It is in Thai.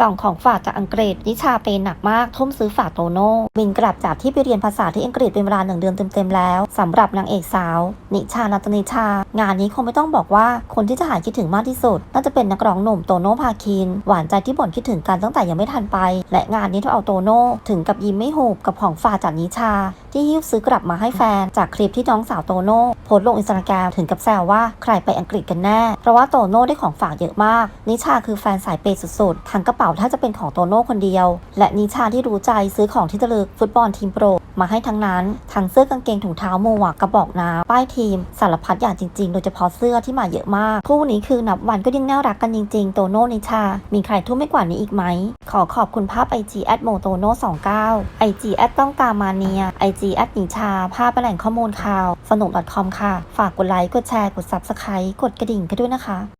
ฝั่งของฝากจากอังกฤษ นิชาเปย์หนักมาก ทุ่มซื้อฝากโตโน่บินกลับจากที่ไปเรียนภาษาที่อังกฤษเป็นเวลาหนึ่งเดือนเต็มๆแล้วสำหรับนางเอกสาว นิชานัตนิชา งานนี้คงไม่ต้องบอกว่าคนที่จะหายคิดถึงมากที่สุด น่าจะเป็นนักร้องหนุ่มโตโน่พาคิน หวานใจที่บ่นคิดถึงกันตั้งแต่ยังไม่ทันไป และงานนี้ทำเอาโตโน่ถึงกับยิ้มไม่หุบกับของฝากจากนิชา ที่หิ้วซื้อกลับมาให้แฟน จากคลิปที่น้องสาวโตโน่โพสต์ลงอินสตาแกรมถึงกับแซวว่าใครไปอังกฤษกันแน่ เพราะว่าโตโน่ได้ของฝากเยอะมาก นิชาคือแฟนสายเปย์สุดๆทั้งกระเป๋าถ้าจะเป็นของโตโน่คนเดียว และนิชาที่รู้ใจซื้อของที่ระลึกฟุตบอลทีมโปรมาให้ทั้งนั้น ทั้งเสื้อกางเกงถุงเท้าหมวกกระบอกน้ำป้ายทีม สารพัดอย่างจริงๆ โดยเฉพาะเสื้อที่มาเยอะมาก คู่นี้คือนับวันก็ยังน่ารักกันจริงๆ โตโน่นิชา มีใครทุ่มไม่กว่านี้อีกไหม ขอขอบคุณภาพ IG แอดโมโตโน่29 IG แอดต้องตามมาเนีย IG แอดนิชา ภาพเป็นแหล่งข้อมูลข่าว สนุก .com ค่ะ ฝากกดไลค์ กดแชร์ กด Subscribe กดกระดิ่งกันด้วยนะคะ